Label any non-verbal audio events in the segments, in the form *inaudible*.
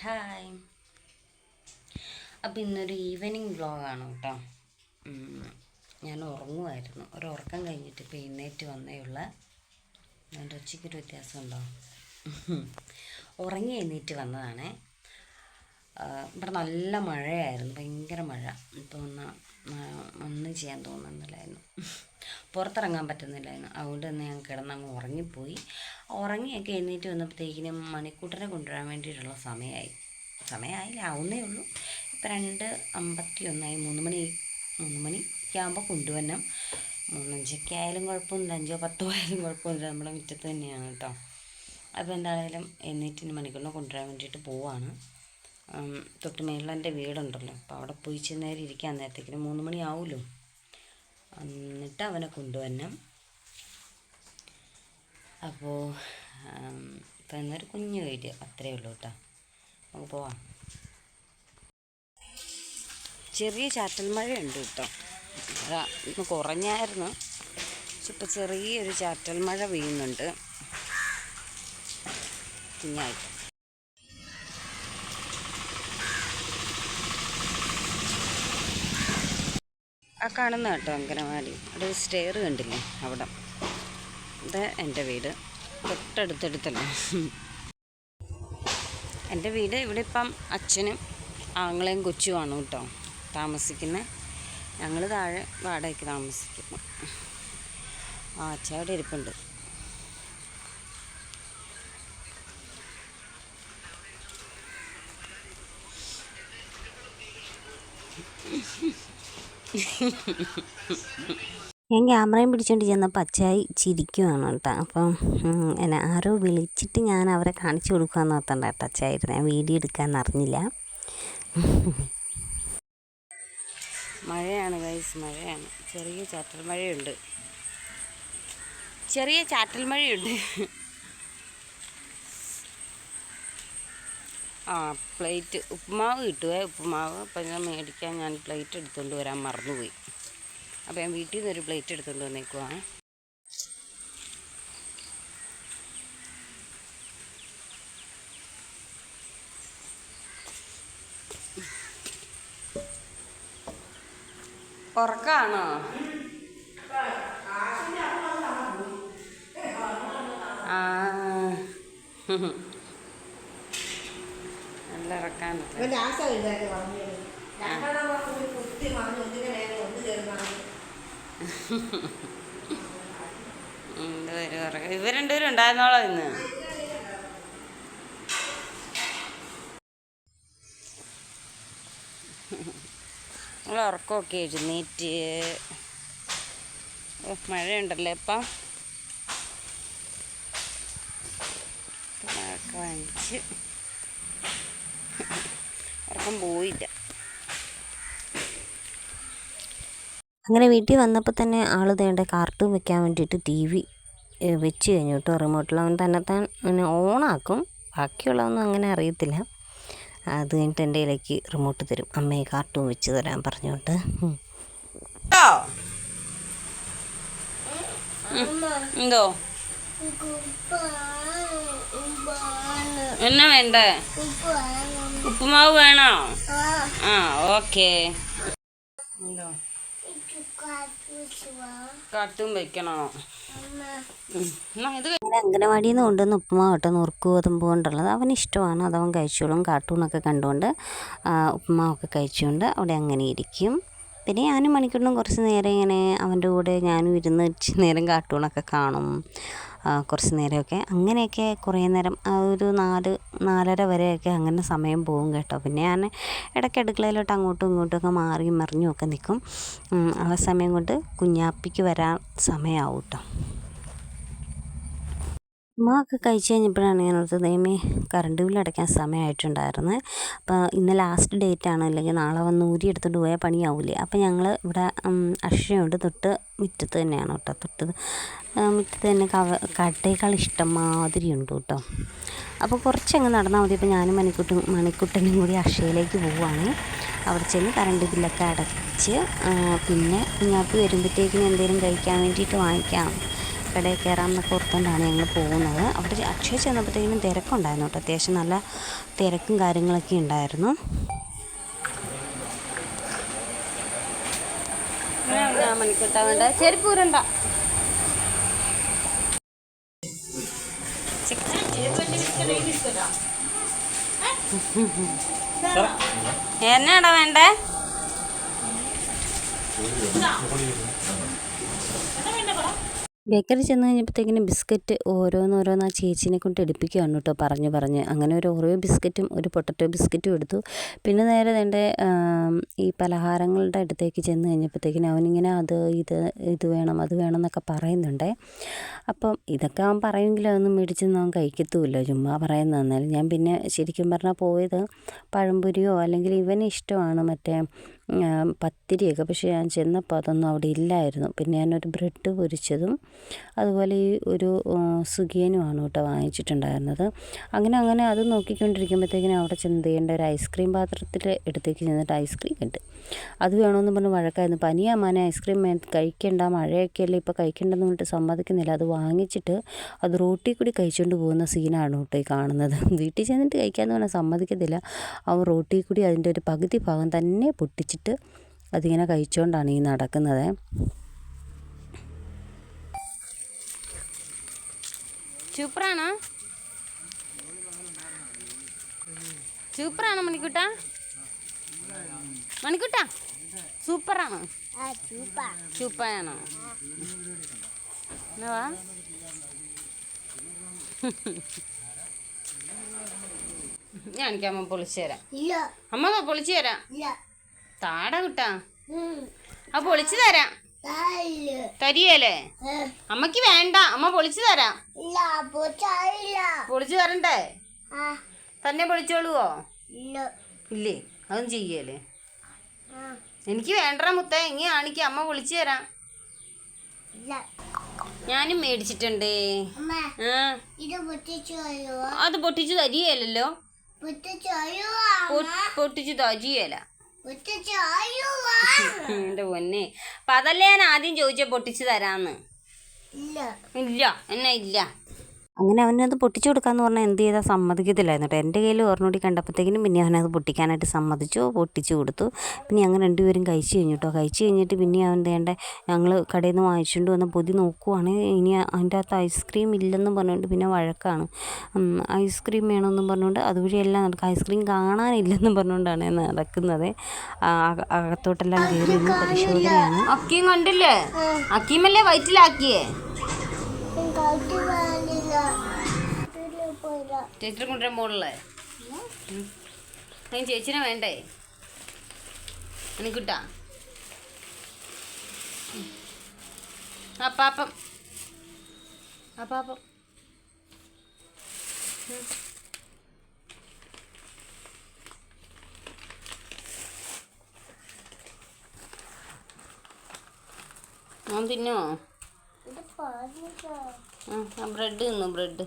Hi അപ്പം ഇന്നൊരു evening വ്ളോഗാണ് കേട്ടോ. ഞാൻ ഉറങ്ങുമായിരുന്നു ഒരു ഉറക്കം കഴിഞ്ഞിട്ട് ഇപ്പോൾ എഴുന്നേറ്റ് വന്നേയുള്ള എന്റെ ഉച്ചയ്ക്കൊരു വ്യത്യാസമുണ്ടോ ഉറങ്ങി എഴുന്നേറ്റ് വന്നതാണേ. ഇവിടെ നല്ല മഴയായിരുന്നു. ഭയങ്കര മഴ. ഇപ്പോൾ ഒന്ന് ഒന്നും ചെയ്യാൻ തോന്നുന്നില്ലായിരുന്നു. പുറത്തിറങ്ങാൻ പറ്റുന്നില്ലായിരുന്നു. അതുകൊണ്ട് തന്നെ ഞാൻ കിടന്നങ്ങ് ഉറങ്ങിപ്പോയി. ഉറങ്ങിയൊക്കെ എഴുന്നേറ്റ് വന്നപ്പോഴത്തേക്കിനും മണിക്കൂട്ടനെ കൊണ്ടുവരാൻ വേണ്ടിയിട്ടുള്ള സമയമായി. സമയമായില്ല ആവുന്നേ ഉള്ളൂ. ഇപ്പം രണ്ട് അമ്പത്തി ഒന്നായി മൂന്ന് മണി മൂന്ന് മണിക്ക് ആകുമ്പോൾ കൊണ്ടുവരണം. മൂന്നഞ്ചൊക്കെ ആയാലും കുഴപ്പമൊന്നുമില്ല അഞ്ചോ പത്തോ ആയാലും കുഴപ്പമൊന്നുമില്ല. നമ്മുടെ മുറ്റത്ത് തന്നെയാണ് കേട്ടോ. അപ്പോൾ എന്തായാലും എഴുന്നേറ്റിന് മണിക്കൂറിനെ കൊണ്ടുവരാൻ വേണ്ടിയിട്ട് പോവാണ്. തൊട്ട് മേളിൽ എന്റെ വീടുണ്ടല്ലോ. അപ്പോൾ അവിടെ പോയി ചെന്നേരം ഇരിക്കാൻ നേരത്തേക്കിന് മൂന്ന് മണിയാവുമല്ലോ എന്നിട്ട് അവനെ കൊണ്ടുവരണം. അപ്പോൾ ഇപ്പം എന്നൊരു കുഞ്ഞു വീട് അത്രയേ ഉള്ളൂ കേട്ടോ. നമുക്ക് പോവാം. ചെറിയ ചാറ്റൽ മഴയുണ്ട് കേട്ടോ. ഇന്ന് കുറഞ്ഞായിരുന്നു. പക്ഷെ ഇപ്പം ചെറിയൊരു ചാറ്റൽ മഴ പെയ്യുന്നുണ്ട്. കുഞ്ഞായിട്ട്. ആ കാണുന്ന കേട്ടോ അങ്കനവാടി. അവിടെ സ്റ്റെയർ കണ്ടില്ലേ അവിടെ. ഇത് എന്റെ വീട്. തൊട്ടടുത്തടുത്തല്ലേ. എന്റെ വീട് ഇവിടെ ഇപ്പം അച്ഛനും ആങ്ങളെയും കൊച്ചുമാണ് കേട്ടോ താമസിക്കുന്നത് ഞങ്ങൾ താഴെ വാടകയ്ക്ക് താമസിക്കുന്നു ആ അച്ഛ അവിടെ ഇരിപ്പുണ്ട്. ഞാൻ ക്യാമറയും പിടിച്ചുകൊണ്ട് ചെന്നപ്പോൾ പച്ചയായി ചിരിക്കുവാണ് കേട്ടോ. അപ്പം എന്നെ ആരോ വിളിച്ചിട്ട് ഞാൻ അവരെ കാണിച്ചു കൊടുക്കാമെന്ന് ഓർത്തണ്ട കേട്ടോ ഞാൻ വീഡിയോ എടുക്കാൻ അറിഞ്ഞില്ല. മഴയാണ് ഗൈസ് മഴയാണ്. ചെറിയ ചാറ്റൽ മഴയുണ്ട്. ചെറിയ ചാറ്റൽ മഴയുണ്ട്. ആ പ്ലേറ്റ് ഉപ്പുമാവ് കിട്ടുവേ ഉപ്പുമാവ് അപ്പം ഞാൻ മേടിക്കാൻ ഞാൻ പ്ലേറ്റ് എടുത്തുകൊണ്ട് വരാൻ മറന്നുപോയി. അപ്പോൾ ഞാൻ വീട്ടിൽ നിന്നൊരു പ്ലേറ്റ് എടുത്തുകൊണ്ട് വന്നേക്കുവാണ് ഉറക്കാണോ? ആ നല്ല ഉറക്കാണ് ഇവന്റെ ആശ ഇല്ലാതെ പറഞ്ഞത് രണ്ടെണ്ണം പറഞ്ഞ് കുത്തി മറിഞ്ഞ് ഒന്നിനെ നേരെ ഒന്ന് ചേർന്നാണ് രണ്ടുപേരും ഉറക്കം ഇവർ രണ്ടുപേരും ഉണ്ടായിരുന്നോളോ ഇന്ന്? നമ്മൾ ഉറക്കമൊക്കെ എഴുന്നേറ്റ്. മഴയുണ്ടല്ലേ ഇപ്പം? വാങ്ങിച്ച് ഉറക്കം പോയില്ല അങ്ങനെ വീട്ടിൽ വന്നപ്പോൾ തന്നെ ആൾ തേണ്ട കാർട്ടൂൺ വെക്കാൻ വേണ്ടിയിട്ട് ടി വി വെച്ച് കഴിഞ്ഞു കേട്ടോ. റിമോട്ടിൽ അവൻ തന്നെ താൻ അങ്ങനെ ഓണാക്കും ബാക്കിയുള്ളതൊന്നും അങ്ങനെ അറിയത്തില്ല. അത് കഴിഞ്ഞിട്ട് എന്റെ കയ്യിലേക്ക് റിമോട്ട് തരും. അമ്മയെ കാർട്ടൂൺ വെച്ച് തരാൻ പറഞ്ഞുകൊണ്ട്. എന്തോ എന്നാ വേണ്ടേ? ഉപ്പുമാവ് വേണോ? ആ. ഓക്കെ. എന്തോ കാർട്ടൂൺ വെക്കണോ? അംഗനവാടിയിൽ നിന്ന് കൊണ്ടുവന്ന ഉപ്പുമാവ് കേട്ടോ നുറുക്ക് ഗോതമ്പ് കൊണ്ടുള്ളത്. അവന് ഇഷ്ടമാണ്. അതവൻ കഴിച്ചോളും. കാർട്ടൂണൊക്കെ കണ്ടുകൊണ്ട് ഉപ്പുമാവൊക്കെ കഴിച്ചുകൊണ്ട് അവിടെ അങ്ങനെ ഇരിക്കും. പിന്നെ ഞാനും മണിക്കൂറിനും കുറച്ച് നേരം ഇങ്ങനെ അവന്റെ കൂടെ ഞാനും ഇരുന്ന് ഇച്ചിരി നേരം കാർട്ടൂണൊക്കെ കാണും. കുറച്ച് നേരമൊക്കെ. അങ്ങനെയൊക്കെ കുറേ നേരം ഒരു നാല് നാലര വരെയൊക്കെ അങ്ങനെ സമയം പോകും കേട്ടോ. പിന്നെ ഞാൻ ഇടയ്ക്ക് അടുക്കളയിലോട്ട് അങ്ങോട്ടും ഇങ്ങോട്ടും ഒക്കെ മാറിയും മറിഞ്ഞും ഒക്കെ നിൽക്കും. ആ സമയം കൊണ്ട് കുഞ്ഞാപ്പിക്ക് വരാൻ സമയമാവും കേട്ടോ. ഉമ്മയൊക്കെ കഴിച്ച് കഴിഞ്ഞപ്പോഴാണ് ഞാൻ ഓർത്തത് ദൈവമേ കറണ്ട് ബില്ല് അടയ്ക്കാൻ സമയമായിട്ടുണ്ടായിരുന്നു. അപ്പോൾ ഇന്ന് ലാസ്റ്റ് ഡേറ്റ് ആണ് അല്ലെങ്കിൽ നാളെ വന്ന് ഊരി എടുത്തുകൊണ്ട് പോയാൽ പണിയാവില്ലേ അപ്പോൾ ഞങ്ങൾ ഇവിടെ അക്ഷയുണ്ട് തൊട്ട് മുറ്റത്ത് തന്നെയാണ് കേട്ടോ. തൊട്ട് മുറ്റത്ത് തന്നെ കവ കടയേക്കാൾ ഇഷ്ടം മാതിരി ഉണ്ട് കേട്ടോ. അപ്പോൾ കുറച്ചങ്ങ് നടന്നാൽ മതി. അപ്പോൾ ഞാനും മണിക്കുട്ടും മണിക്കുട്ടനും കൂടി അക്ഷയയിലേക്ക് പോവുകയാണ് അവിടെ ചെന്ന് കറണ്ട് ബില്ലൊക്കെ അടച്ച് പിന്നെ കുഞ്ഞാപ്പി വരുമ്പോഴത്തേക്കിനും എന്തെങ്കിലും കഴിക്കാൻ വേണ്ടിയിട്ട് വാങ്ങിക്കാം. കടയിൽ കയറാം എന്നൊക്കെ ഓർത്തുകൊണ്ടാണ് ഞങ്ങൾ പോകുന്നത്. അവിടെ അക്ഷയ ചെന്നപ്പോഴത്തേക്കിനും തിരക്കുണ്ടായിരുന്നു കേട്ടോ. അത്യാവശ്യം നല്ല തിരക്കും കാര്യങ്ങളൊക്കെ ഉണ്ടായിരുന്നു. ചെരുപ്പ് ഊരണ്ട എന്നാടാ വേണ്ടേ ബേക്കറി ചെന്ന് കഴിഞ്ഞപ്പോഴത്തേക്കിനും ബിസ്ക്കറ്റ് ഓരോന്നോരോന്ന് ആ ചേച്ചീനെ കൊണ്ട് എടുപ്പിക്കുകയാണ് കേട്ടോ പറഞ്ഞു പറഞ്ഞ്. അങ്ങനെ ഒരു ഓറിയോ ബിസ്ക്കറ്റും ഒരു പൊട്ടറ്റോ ബിസ്ക്കറ്റും എടുത്തു. പിന്നെ നേരെ എന്റെ ഈ പലഹാരങ്ങളുടെ അടുത്തേക്ക് ചെന്ന് കഴിഞ്ഞപ്പോഴത്തേക്കിനും അവനിങ്ങനെ അത് ഇത് ഇത് വേണം അത് വേണം എന്നൊക്കെ പറയുന്നുണ്ടേ. അപ്പം ഇതൊക്കെ അവൻ പറയുമെങ്കിലും അതൊന്നും മേടിച്ചൊന്നും അവൻ കഴിക്കത്തുമില്ല ചുമ്മാ പറയുന്നതെന്നാൽ ഞാൻ പിന്നെ ശരിക്കും പറഞ്ഞാൽ പോയത് പഴംപൊരിയോ അല്ലെങ്കിൽ ഇവന് ഇഷ്ടമാണ് മറ്റേ പത്തിരിയൊക്കെ. പക്ഷേ ഞാൻ ചെന്നപ്പോൾ അതൊന്നും അവിടെ ഇല്ലായിരുന്നു. പിന്നെ ഞാനൊരു ബ്രെഡ് പൊരിച്ചതും അതുപോലെ ഈ ഒരു സുഖിയനുമാണ് കേട്ടോ വാങ്ങിച്ചിട്ടുണ്ടായിരുന്നത്. അങ്ങനെ അങ്ങനെ അത് നോക്കിക്കൊണ്ടിരിക്കുമ്പോഴത്തേക്കിനും അവിടെ ചെന്ന് ചെയ്യേണ്ട ഒരു ഐസ്ക്രീം പാത്രത്തിൽ എടുത്തേക്ക് ചെന്നിട്ട് ഐസ്ക്രീം ഉണ്ട് അത് വേണമെന്ന് പറഞ്ഞ് വഴക്കായിരുന്നു. പനിയാ മാനെ ഐസ്ക്രീം കഴിക്കണ്ട മഴയൊക്കെ അല്ലേ ഇപ്പോൾ കഴിക്കേണ്ടെന്ന് പറഞ്ഞിട്ട് സമ്മതിക്കുന്നില്ല. അത് വാങ്ങിച്ചിട്ട് അത് റോട്ടിൽ കൂടി കഴിച്ചുകൊണ്ട് പോകുന്ന സീനാണ് കേട്ടോ ഈ കാണുന്നത്. *laughs* വീട്ടിൽ ചെന്നിട്ട് കഴിക്കാമെന്ന് പറഞ്ഞാൽ സമ്മതിക്കത്തില്ല. അവൻ റോട്ടിൽ കൂടി അതിന്റെ ഒരു പകുതി ഭാഗം തന്നെ പൊട്ടിച്ചിട്ട് അതിങ്ങനെ കഴിച്ചുകൊണ്ടാണ് ഈ നടക്കുന്നത്. സൂപ്പറാണോ സൂപ്പറാണോ മണിക്കുട്ട? മണിക്കുട്ട? സൂപ്പറാണോ? സൂപ്പറാണോ? എന്നാ വാ. ഞാൻ എനിക്ക് അമ്മ പൊളിച്ചു തരാം. അമ്മ പൊളിച്ചു തരാം. താട കിട്ടാ. ആ പൊളിച്ചു തരാം. തരിയല്ലേ അമ്മയ്ക്ക് വേണ്ട. അമ്മ പൊളിച്ചു തരാം. പൊളിച്ചു തരണ്ടേ? തന്നെ പൊളിച്ചോളുവോ? ഇല്ല? അതും ചെയ്യല്ലേ? എനിക്ക് വേണ്ട മുത്ത ഇങ്ങനെ കാണിക്ക അമ്മ വിളിച്ചു തരാം. ഞാനും മേടിച്ചിട്ടുണ്ട്. അത് പൊട്ടിച്ചു തരികയല്ലോ. പൊട്ടിച്ചു തരികയല്ല എന്റെ പൊന്നെ. അപ്പൊ അതല്ലേ ഞാൻ ആദ്യം ചോദിച്ച പൊട്ടിച്ചു തരാന്ന്? ഇല്ല. ഇല്ല എന്നാ ഇല്ല. അങ്ങനെ അവനത് പൊട്ടിച്ചു കൊടുക്കാന്ന് പറഞ്ഞാൽ എന്ത് ചെയ്താൽ സമ്മതിക്കത്തില്ലായിരുന്നു കേട്ടോ എന്റെ കയ്യിൽ ഓർമ്മൂടി കണ്ടപ്പോഴത്തേക്കിനും പിന്നെ അവനത് പൊട്ടിക്കാനായിട്ട് സമ്മതിച്ചു പൊട്ടിച്ചു കൊടുത്തു. പിന്നെ ഞങ്ങൾ രണ്ടുപേരും കഴിച്ചു കഴിഞ്ഞു കേട്ടോ കഴിച്ചു കഴിഞ്ഞിട്ട് പിന്നെ അവൻ വേണ്ട ഞങ്ങൾ കടയിൽ നിന്ന് വാങ്ങിച്ചുകൊണ്ട് വന്ന പൊതി നോക്കുവാണ്. ഇനി അതിന്റെ അകത്ത് ഐസ്ക്രീം ഇല്ലെന്നും പറഞ്ഞുകൊണ്ട് പിന്നെ വഴക്കാണ്. ഐസ്ക്രീം വേണമെന്നും പറഞ്ഞുകൊണ്ട് അതുവഴി എല്ലാം നടക്കും ഐസ്ക്രീം കാണാനില്ലെന്നും പറഞ്ഞുകൊണ്ടാണ് നടക്കുന്നത്. അകത്തോട്ടെല്ലാം കയറി പരിശോധനയാണ്. അക്കിയും കണ്ടില്ലേ? അക്കിയുമല്ലേ വയറ്റിലാക്കിയേ? ചേച്ചിയുടെ കൊണ്ടുവരാൻ പോകണല്ലേ അതിന് ചേച്ചിനെ വേണ്ടേ? എനിക്കിട്ടാ. അപ്പാപ്പം അപ്പാപ്പം. മോൻ തിന്നോ ബ്രെഡ് തിന്നു ബ്രെഡ്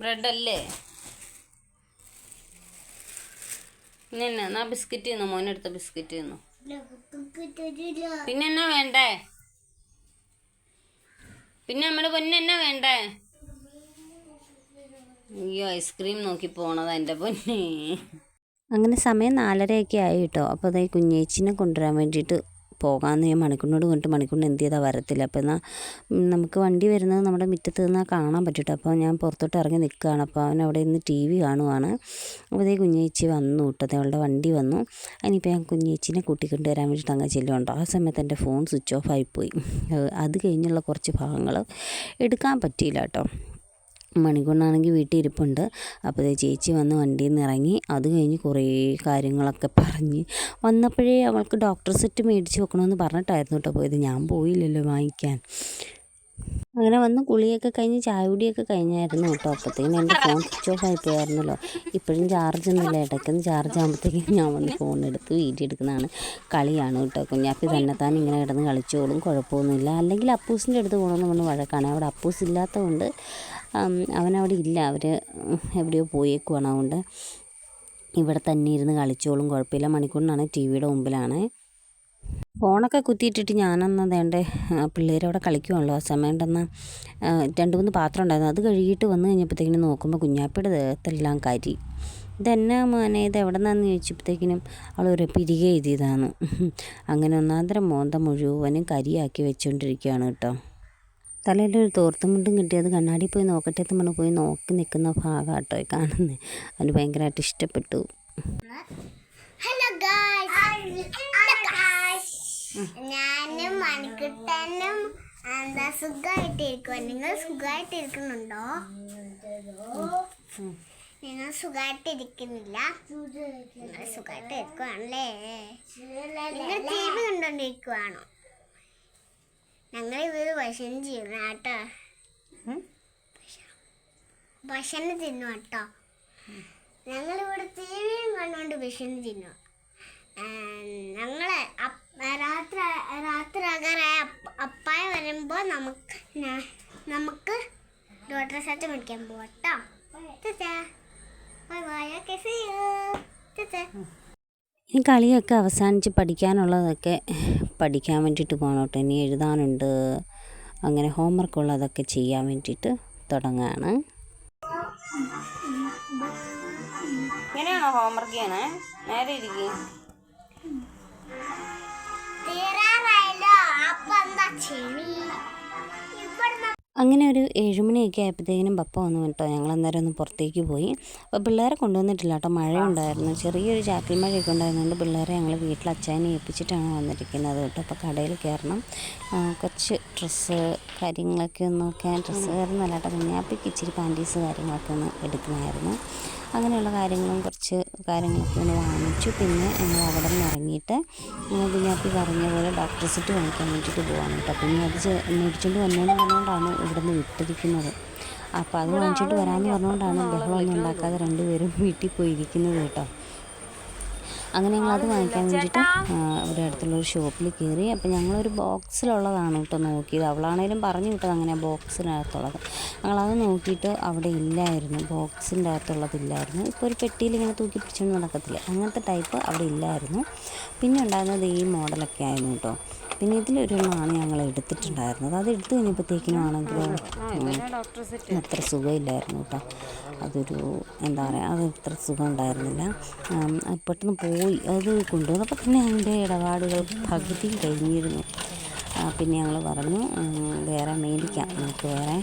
ബ്രെഡല്ലേ പിന്നെ എന്നാ? എന്നാ ബിസ്ക്കറ്റ് തിന്നു? മോനെടുത്ത ബിസ്ക്കറ്റ് തിന്നു. പിന്നെ എന്നാ വേണ്ടേ? പിന്നെ നമ്മുടെ പൊന്നെ എന്നാ വേണ്ടേ? അയ്യോ ഐസ്ക്രീം നോക്കി പോണതാ എന്റെ പൊന്നെ. അങ്ങനെ സമയം നാലരയൊക്കെ ആയി കേട്ടോ. അപ്പോൾ അതായത് കുഞ്ഞേച്ചിനെ കൊണ്ടുവരാൻ വേണ്ടിയിട്ട് പോകാമെന്ന് ഞാൻ മണിക്കൂറിനോട് കൊണ്ടിട്ട് മണിക്കൂറിന് എന്ത് ചെയ്താൽ വരത്തില്ല. അപ്പോൾ എന്നാൽ നമുക്ക് വണ്ടി വരുന്നത് നമ്മുടെ മുറ്റത്ത് നിന്നാൽ കാണാൻ പറ്റൂട്ടോ. അപ്പോൾ ഞാൻ പുറത്തോട്ട് ഇറങ്ങി നിൽക്കുകയാണ്. അപ്പോൾ അവൻ അവിടെ നിന്ന് ടി വി കാണുവാണ്. അപ്പോൾ അതേ കുഞ്ഞേച്ചി വന്നു കേട്ടോ. അവളുടെ വണ്ടി വന്നു. അതിനിപ്പോൾ ഞാൻ കുഞ്ഞേച്ചിനെ കൂട്ടിക്കൊണ്ട് വരാൻ വേണ്ടിയിട്ട് അങ്ങ് ചെല്ലുണ്ടോ ആ സമയത്ത് എന്റെ ഫോൺ സ്വിച്ച് ഓഫ് ആയിപ്പോയി അത് കഴിഞ്ഞുള്ള കുറച്ച് ഭാഗങ്ങൾ എടുക്കാൻ പറ്റിയില്ല കേട്ടോ. മണിക്കൂറിനാണെങ്കിൽ വീട്ടിൽ ഇരിപ്പുണ്ട് അപ്പോൾ ചേച്ചി വന്ന് വണ്ടിയിൽ നിന്ന് ഇറങ്ങി. അത് കഴിഞ്ഞ് കുറേ കാര്യങ്ങളൊക്കെ പറഞ്ഞ്. വന്നപ്പോഴേ അവൾക്ക് ഡോക്ടർ സെറ്റ് മേടിച്ച് വെക്കണമെന്ന് പറഞ്ഞിട്ടായിരുന്നു കേട്ടോ പോയത്. ഞാൻ പോയില്ലല്ലോ വാങ്ങിക്കാൻ. അങ്ങനെ വന്ന് കുളിയൊക്കെ കഴിഞ്ഞ് ചായ കുടിയൊക്കെ കഴിഞ്ഞായിരുന്നു കേട്ടോ. അപ്പോഴത്തേക്കും എന്റെ ഫോൺ സ്വിച്ച് ഓഫ് ആയി പോയായിരുന്നല്ലോ ഇപ്പോഴും ചാർജ് ഒന്നുമില്ല. ഇടയ്ക്കൊന്ന് ചാർജ് ആകുമ്പോഴത്തേക്കും ഞാൻ വന്ന് ഫോൺ എടുത്ത് വീഡിയോ എടുക്കുന്നതാണ് കളിയാണ് കേട്ടോ. കുഞ്ഞാപ്പി തന്നെത്താൻ ഇങ്ങനെ കിടന്ന് കളിച്ചോളും കുഴപ്പമൊന്നുമില്ല. അല്ലെങ്കിൽ അപ്പൂസിന്റെ അടുത്ത് പോകണമെന്ന് പറഞ്ഞ് വഴക്കാണ്. അവിടെ അപ്പൂസ് ഇല്ലാത്തതുകൊണ്ട് അവനവിടെ ഇല്ല. അവർ എവിടെയോ പോയേക്കുവാണ്. അതുകൊണ്ട് ഇവിടെ തന്നെ ഇരുന്ന് കളിച്ചോളും. കുഴപ്പമില്ല. മണിക്കൂറിനാണ് ടി വിയുടെ മുമ്പിലാണ്. ഫോണൊക്കെ കുത്തിയിട്ടിട്ട് ഞാനന്ന് അതേണ്ട പിള്ളേരവിടെ കളിക്കുവാണല്ലോ ആ സമയം ഉണ്ടെന്ന് രണ്ട് മൂന്ന് പാത്രം ഉണ്ടായിരുന്നു. അത് കഴുകിയിട്ട് വന്ന് കഴിഞ്ഞപ്പോഴത്തേക്കിനും നോക്കുമ്പോൾ കുഞ്ഞാപ്പിയുടെ ദേഹത്തെല്ലാം കരി. ഇതെന്നാ മോനെ ഇത് എവിടെ നിന്നാന്ന് ചോദിച്ചപ്പോഴത്തേക്കിനും അവളൊരു പിരികെ എഴുതിയതാണ്. അങ്ങനെ ഒന്നാന്തരം മോന്ത മുഴുവനും കരിയാക്കി വെച്ചുകൊണ്ടിരിക്കുകയാണ് കേട്ടോ. തലയിൽ ഒരു തോർത്തും മുണ്ടും കിട്ടിയത് കണ്ണാടി പോയി നോക്കട്ടെ എന്ന് പോയി നോക്കി നിൽക്കുന്ന ഭാഗം കേട്ടോ കാണുന്നത് അതിന് ഭയങ്കരമായിട്ട് ഇഷ്ടപ്പെട്ടു. ഹലോ ഞാനും മണിക്കുട്ടനും എന്താ സുഖമായിട്ടിരിക്കുക നിങ്ങൾ സുഖമായിട്ടിരിക്കുന്നുണ്ടോ നിങ്ങൾ സുഖമായിട്ടിരിക്കുന്നില്ല നിങ്ങൾ സുഖമായിട്ടിരിക്കുവാണല്ലേ നിങ്ങൾ ടി വി കണ്ടോണ്ടിരിക്കുവാണോ? ഞങ്ങൾ ഇവർ ഭക്ഷണം ചെയ്യുന്ന കേട്ടോ. ഭക്ഷണം തിന്നു കേട്ടോ. ഞങ്ങളിവിടെ ടി വിയും കണ്ടുകൊണ്ട് ഭക്ഷണം തിന്നു. ഞങ്ങൾ അപ്പ- രാത്രി രാത്രി അങ്ങനെ അപ്പ- അപ്പായ വരുമ്പോൾ നമുക്ക് നമുക്ക് ഡോക്ടർ സെറ്റ് മേടിക്കാൻ പോട്ടോ bye bye. Okay see you ഇനി കളിയൊക്കെ അവസാനിച്ച് പഠിക്കാനുള്ളതൊക്കെ പഠിക്കാൻ വേണ്ടിയിട്ട് പോകണം കേട്ടോ. ഇനി എഴുതാനുണ്ട്. അങ്ങനെ ഹോംവർക്ക് ഉള്ളതൊക്കെ ചെയ്യാൻ വേണ്ടിയിട്ട് തുടങ്ങാണ്. ഇങ്ങനെയാണോ ഹോംവർക്ക് ചെയ്യണേ? നേരെ ഇരിക്കും. അങ്ങനെ ഒരു ഏഴുമണിയൊക്കെ ആയപ്പോഴത്തേക്കിനും പപ്പ വന്നു കേട്ടോ. ഞങ്ങൾ അന്നേരം ഒന്ന് പുറത്തേക്ക് പോയി. അപ്പോൾ പിള്ളേരെ കൊണ്ടുവന്നിട്ടില്ല കേട്ടോ. മഴയുണ്ടായിരുന്നു. ചെറിയൊരു ചാറ്റൽ മഴയൊക്കെ ഉണ്ടായിരുന്നുകൊണ്ട് പിള്ളേരെ ഞങ്ങൾ വീട്ടിൽ അച്ഛനെ ഏൽപ്പിച്ചിട്ടാണ് വന്നിരിക്കുന്നത് കേട്ടോ. അപ്പോൾ കടയിൽ കയറണം. കുറച്ച് ഡ്രസ്സ് കാര്യങ്ങളൊക്കെ ഒന്ന് നോക്കാൻ ഡ്രസ്സ് കയറുന്നല്ല കേട്ടോ കുഞ്ഞാപ്പിക്ക് ഇച്ചിരി പാന്റീസ് കാര്യങ്ങളൊക്കെ ഒന്ന് എടുക്കണമായിരുന്നു അങ്ങനെയുള്ള കാര്യങ്ങളും കുറച്ച് കാര്യങ്ങളൊക്കെ ഒന്ന് വാങ്ങിച്ചു. പിന്നെ ഞങ്ങൾ അവിടെ നിന്ന് ഇറങ്ങിയിട്ട് കുഞ്ഞാപ്പി പറഞ്ഞ പോലെ ഡോക്ടർ സെറ്റ് വാങ്ങിക്കാൻ വേണ്ടിയിട്ട് പോവാണ് കേട്ടോ. പിന്നെ അത് മേടിച്ചുകൊണ്ട് വന്നതെന്ന് പറഞ്ഞുകൊണ്ടാണ് ഇവിടെ നിന്ന് വിട്ടിരിക്കുന്നത്. അപ്പോൾ അത് വാങ്ങിച്ചിട്ട് വരാമെന്ന് പറഞ്ഞുകൊണ്ടാണ് ബഹളമൊന്നും ഉണ്ടാക്കാതെ രണ്ടുപേരും വീട്ടിൽ പോയിരിക്കുന്നത് കേട്ടോ. അങ്ങനെ ഞങ്ങൾ അത് വാങ്ങിക്കാൻ വേണ്ടിയിട്ട് ഇവിടെ അടുത്തുള്ള ഒരു ഷോപ്പിൽ കയറി. അപ്പോൾ ഞങ്ങളൊരു ബോക്സിലുള്ളതാണ് കേട്ടോ നോക്കിയത്. അവളാണേലും പറഞ്ഞു വിട്ടത് അങ്ങനെ ബോക്സിനകത്തുള്ളത്. ഞങ്ങളത് നോക്കിയിട്ട് അവിടെ ഇല്ലായിരുന്നു. ബോക്സിന്റെ അകത്തുള്ളതില്ലായിരുന്നു ഇപ്പോൾ ഒരു പെട്ടിയിൽ ഇങ്ങനെ തൂക്കി പിടിച്ചുകൊണ്ട് നടക്കത്തില്ല. അങ്ങനത്തെ ടൈപ്പ് അവിടെ ഇല്ലായിരുന്നു. പിന്നെ ഉണ്ടായിരുന്നത് ഈ മോഡലൊക്കെ ആയിരുന്നു കേട്ടോ. പിന്നെ ഇതിലൊരെണ്ണമാണ് ഞങ്ങൾ എടുത്തിട്ടുണ്ടായിരുന്നത് അത് എടുത്തു കഴിഞ്ഞപ്പോഴത്തേക്കിനും സെറ്റ് അത്ര സുഖമില്ലായിരുന്നു കേട്ടോ. അതൊരു എന്താ പറയുക അത് അത്ര സുഖം ഉണ്ടായിരുന്നില്ല പെട്ടെന്ന് പോയി. അത് കൊണ്ടുവന്നപ്പോൾ തന്നെ അതിന്റെ ഇടപാടുകൾ പകുതി കഴിഞ്ഞിരുന്നു. പിന്നെ ഞങ്ങൾ പറഞ്ഞു വേറെ മേടിക്കാം. നമുക്ക് വേറെ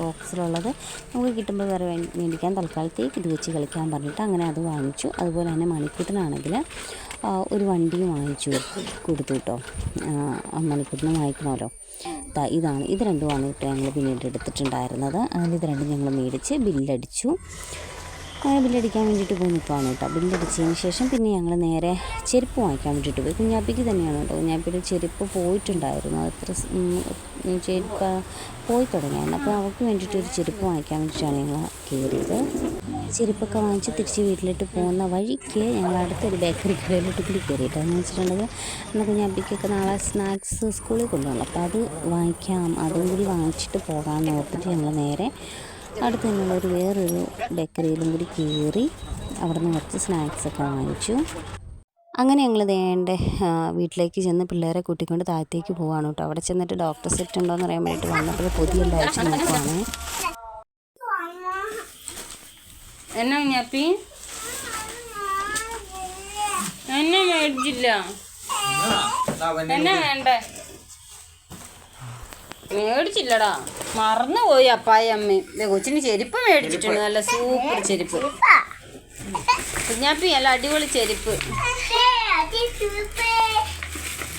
ബോക്സിലുള്ളത് നമുക്ക് കിട്ടുമ്പോൾ വേറെ മേടിക്കാൻ മേടിക്കാം തൽക്കാലത്തേക്ക് ഇത് വെച്ച് കളിക്കാൻ പറഞ്ഞിട്ട് അങ്ങനെ അത് വാങ്ങിച്ചു. അതുപോലെ തന്നെ മണിക്കൂട്ടനാണെങ്കിൽ ഒരു വണ്ടി വാങ്ങിച്ചു കൊടുത്തു കേട്ടോ ആ, മണിക്കൂട്ടിന് വാങ്ങിക്കണമല്ലോ. ഇതാണ്. ഇത് രണ്ടുമാണ് കേട്ടോ ഞങ്ങൾ പിന്നീട് എടുത്തിട്ടുണ്ടായിരുന്നത്. അതിൽ ഇത് രണ്ടും ഞങ്ങൾ മേടിച്ച് ബില്ലടിച്ചു. ബില്ലടിക്കാൻ വേണ്ടിയിട്ട് പോയി നിൽക്കുവാണ് കേട്ടോ. ബില്ലടിച്ചതിന് ശേഷം പിന്നെ ഞങ്ങൾ നേരെ ചെരുപ്പ് വാങ്ങിക്കാൻ വേണ്ടിയിട്ട് പോയി. കുഞ്ഞാപ്പിക്ക് തന്നെയാണ് കേട്ടോ. കുഞ്ഞാപ്പിയുടെ ചെരുപ്പ് പോയിട്ടുണ്ടായിരുന്നു. അത്ര ചെരുപ്പ് പോയി തുടങ്ങിയായിരുന്നു. അപ്പോൾ അവൾക്ക് വേണ്ടിയിട്ട് ഒരു ചെരുപ്പ് വാങ്ങിക്കാൻ വേണ്ടിയിട്ടാണ് ഞങ്ങൾ കയറിയത്. ചെരുപ്പൊക്കെ വാങ്ങിച്ച് തിരിച്ച് വീട്ടിലോട്ട് പോകുന്ന വഴിക്ക് ഞങ്ങൾ അടുത്തൊരു ബേക്കറി കടയിലോട്ട് കൂടി കയറിയിട്ട് എന്ന് വെച്ചിട്ടുണ്ടെങ്കിൽ എന്നാൽ കുഞ്ഞാപ്പിക്കൊക്കെ നാളെ സ്നാക്സ് സ്കൂളിൽ കൊണ്ടുപോകണം അപ്പോൾ അത് വാങ്ങിക്കാം. അതും കൂടി വാങ്ങിച്ചിട്ട് പോകാമെന്ന് ഓർത്തിട്ട് ഞങ്ങൾ നേരെ അടുത്ത് തന്നെയുള്ളൊരു വേറൊരു ബേക്കറിയിലും കൂടി കയറി അവിടെ നിന്ന് കുറച്ച് സ്നാക്സൊക്കെ വാങ്ങിച്ചു. അങ്ങനെ ഞങ്ങൾ നേണ്ട വീട്ടിലേക്ക് ചെന്ന് പിള്ളേരെ കൂട്ടിക്കൊണ്ട് താഴത്തേക്ക് പോവാണ് കേട്ടോ. അവിടെ ചെന്നിട്ട് ഡോക്ടർ സെറ്റ് ഉണ്ടോ എന്ന് അറിയാൻ വേണ്ടിയിട്ട് വന്നപ്പോൾ പൊതിയെല്ലാം അയച്ചു നോക്കുവാണ്. എന്നാ കുഞ്ഞാപ്പി എന്നെ മേടിച്ചില്ല എന്നാ വേണ്ടേ? മേടിച്ചില്ലടാ. മറന്നുപോയി അപ്പായി അമ്മയും കൊച്ചിന് ചെരുപ്പ് മേടിച്ചിട്ടുണ്ട്. നല്ല സൂപ്പർ ചെരുപ്പ്. കുഞ്ഞാപ്പി നല്ല അടിപൊളി ചെരുപ്പ്.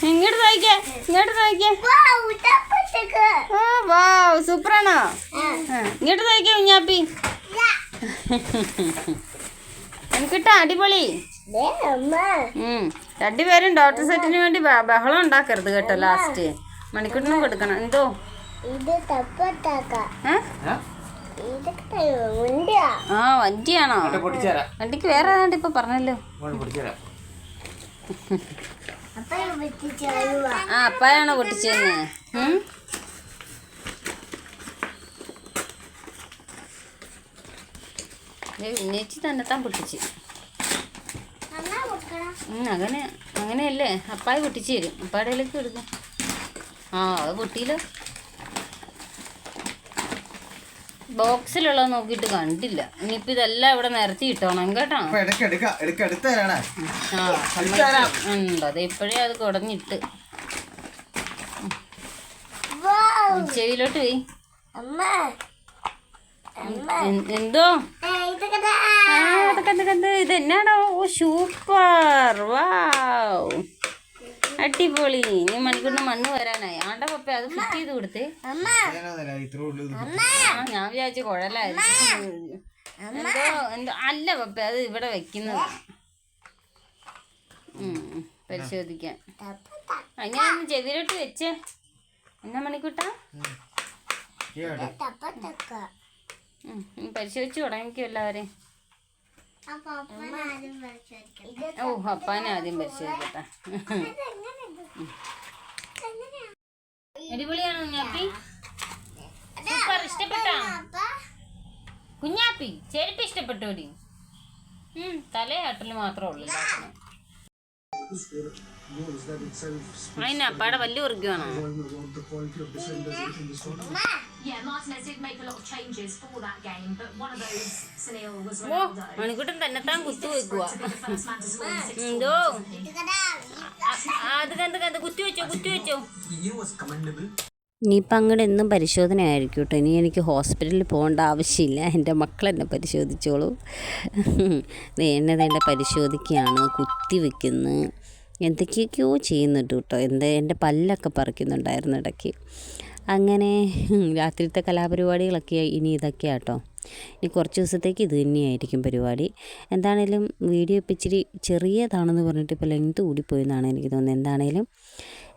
ഇങ്ങോട്ട് തയ്ക്കേ ഇങ്ങോട്ട് ആ വാ സൂപ്പറാണോ? ഇങ്ങോട്ട് തയ്ക്കേ കുഞ്ഞാപ്പി. എനിക്കിട്ടാ അടിപൊളി. രണ്ടുപേരും ഡോക്ടർ സെറ്റിന് വേണ്ടി ബഹളം ഉണ്ടാക്കരുത് കേട്ടോ ലാസ്റ്റ് മണിക്കൂട്ടിനും കൊടുക്കണം. എന്തോ? ഇത് ആ വണ്ടിയാണോ? വണ്ടിക്ക് വേറെ ഏതാണ്ട് ഇപ്പൊ പറഞ്ഞല്ലോ. ആ അപ്പായാണോ പൊട്ടിച്ചെന്ന്. ഉന്നയിച്ച് തന്നെ താൻ പൊട്ടിച്ച്. അങ്ങനെ അങ്ങനെയല്ലേ? അപ്പായി പൊട്ടിച്ച് തരും. അപ്പാടയിലേക്ക് എടുക്കും ആ അത് പൊട്ടിയില്ല. ബോക്സിലുള്ളത് നോക്കിയിട്ട് കണ്ടില്ല. ഇനിയിപ്പോ ഇതെല്ലാം ഇവിടെ നിരത്തി ഇട്ടോണം കേട്ടോ. ഉണ്ട്? അത് ഇപ്പോഴേ അത് കുടഞ്ഞിട്ട്. ചെവിയിലോട്ട് പോയി. അമ്മ. എന്തോ? ഇത്. എന്നാണോ ഓ സൂപ്പർ. വാവ് അടിപൊളി. നീ മണിക്കൂറിന് മണ്ണ് വരാനായി. ആണ്ട പപ്പ അത് ഫിറ്റ് ചെയ്ത് കൊടുത്തേ. ഞാൻ വിചാരിച്ചു കുഴലായിരുന്നു. എന്തോ എന്തോ അല്ല പപ്പ അത് ഇവിടെ വെക്കുന്നതാണ് ഉം, പരിശോധിക്കാൻ അങ്ങനെ ഒന്ന് ചെവിയിലോട്ട് വെച്ചേ. എന്നാ മണിക്കൂട്ടാ? പരിശോധിച്ച് തുടങ്ങിക്കോ എല്ലാവരെയും. ഓ അപ്പാനെ ആദ്യം പരിശോധിക്കട്ടെ അടിപൊളിയാണോ കുഞ്ഞാപ്പി? സൂപ്പർ ഇഷ്ടപ്പെട്ടോ? കുഞ്ഞാപ്പി ചെരുപ്പ് ഇഷ്ടപ്പെട്ടോടി ഉം. തലയാട്ടൽ മാത്രമേ ഉള്ളൂ ഉണ്ടാക്കുന്നത് അതിന് അപ്പാടെ പല്ല് കുറിക്കുവാണോ Yeah, Martinez did make a lot of changes for that game, but one of those, Sunil, was Ronaldo. Manikuttan തന്നെത്താൻ കുത്തു വെക്കുക To be the first man to score in six എന്തോ. അത് കണ്ട് കണ്ട് കുത്തി വെച്ചോ കുത്തി വെച്ചോ. ഇനിയിപ്പം അങ്ങോട്ട് എന്നും പരിശോധന ആയിരിക്കും കേട്ടോ. ഇനി എനിക്ക് ഹോസ്പിറ്റലിൽ പോകേണ്ട ആവശ്യമില്ല. എന്റെ മക്കൾ എന്നെ പരിശോധിച്ചോളൂ. എന്നെ തന്നെ പരിശോധിക്കുകയാണ്. കുത്തി വെക്കുന്നു. എന്തൊക്കെയൊക്കെയോ ചെയ്യുന്നുണ്ട് കേട്ടോ. എന്താ എന്റെ പല്ലൊക്കെ പറിക്കുന്നുണ്ടായിരുന്നു ഇടയ്ക്ക്. അങ്ങനെ രാത്രിത്തെ കലാപരിപാടികളൊക്കെ ഇനി ഇതൊക്കെയാണ് കേട്ടോ. ഇനി കുറച്ച് ദിവസത്തേക്ക് ഇത് തന്നെയായിരിക്കും പരിപാടി. എന്താണേലും വീഡിയോ ഇപ്പം ഇച്ചിരി ചെറിയതാണെന്ന് പറഞ്ഞിട്ട് ഇപ്പോൾ ലെങ്ത് കൂടിപ്പോയി എന്നാണ് എനിക്ക് തോന്നുന്നത്. എന്താണേലും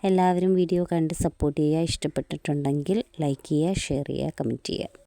എല്ലാവരും വീഡിയോ കണ്ട് സപ്പോർട്ട് ചെയ്യുക. ഇഷ്ടപ്പെട്ടിട്ടുണ്ടെങ്കിൽ ലൈക്ക് ചെയ്യുക ഷെയർ ചെയ്യുക കമന്റ് ചെയ്യുക.